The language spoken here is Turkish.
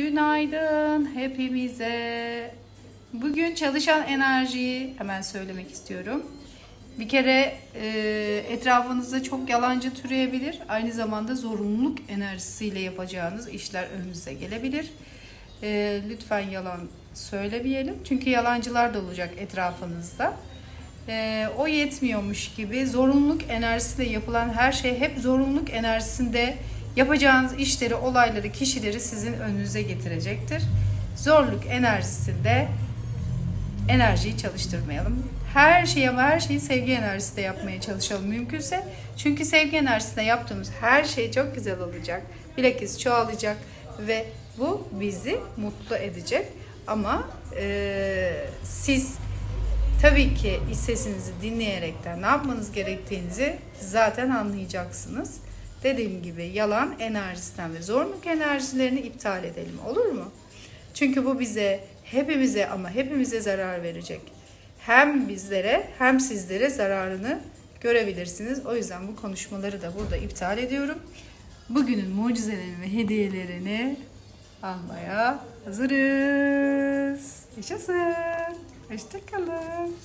Tünaydın hepimize. Bugün çalışan enerjiyi hemen söylemek istiyorum. Bir kere e, etrafınızda çok yalancı türeyebilir. Aynı zamanda zorunluluk enerjisiyle yapacağınız işler önünüze gelebilir. E, lütfen yalan söylemeyelim. Çünkü yalancılar da olacak etrafınızda. E, o yetmiyormuş gibi zorunluluk enerjisiyle yapılan her şey hep zorunluluk enerjisinde yapacağınız işleri, olayları, kişileri sizin önünüze getirecektir. Zorluk enerjisinde enerjiyi çalıştırmayalım. Her şeyi ama her şeyi sevgi enerjisinde yapmaya çalışalım mümkünse. Çünkü sevgi enerjisinde yaptığımız her şey çok güzel olacak. Bilakis çoğalacak ve bu bizi mutlu edecek. Ama eee, siz tabii ki sesinizi dinleyerekten ne yapmanız gerektiğinizi zaten anlayacaksınız. Dediğim gibi yalan enerjisinden ve zorluk enerjilerini iptal edelim olur mu? Çünkü bu bize hepimize ama hepimize zarar verecek. Hem bizlere hem sizlere zararını görebilirsiniz. O yüzden bu konuşmaları da burada iptal ediyorum. Bugünün mucizelerini ve hediyelerini almaya hazırız. Yaşasın. Hoşçakalın.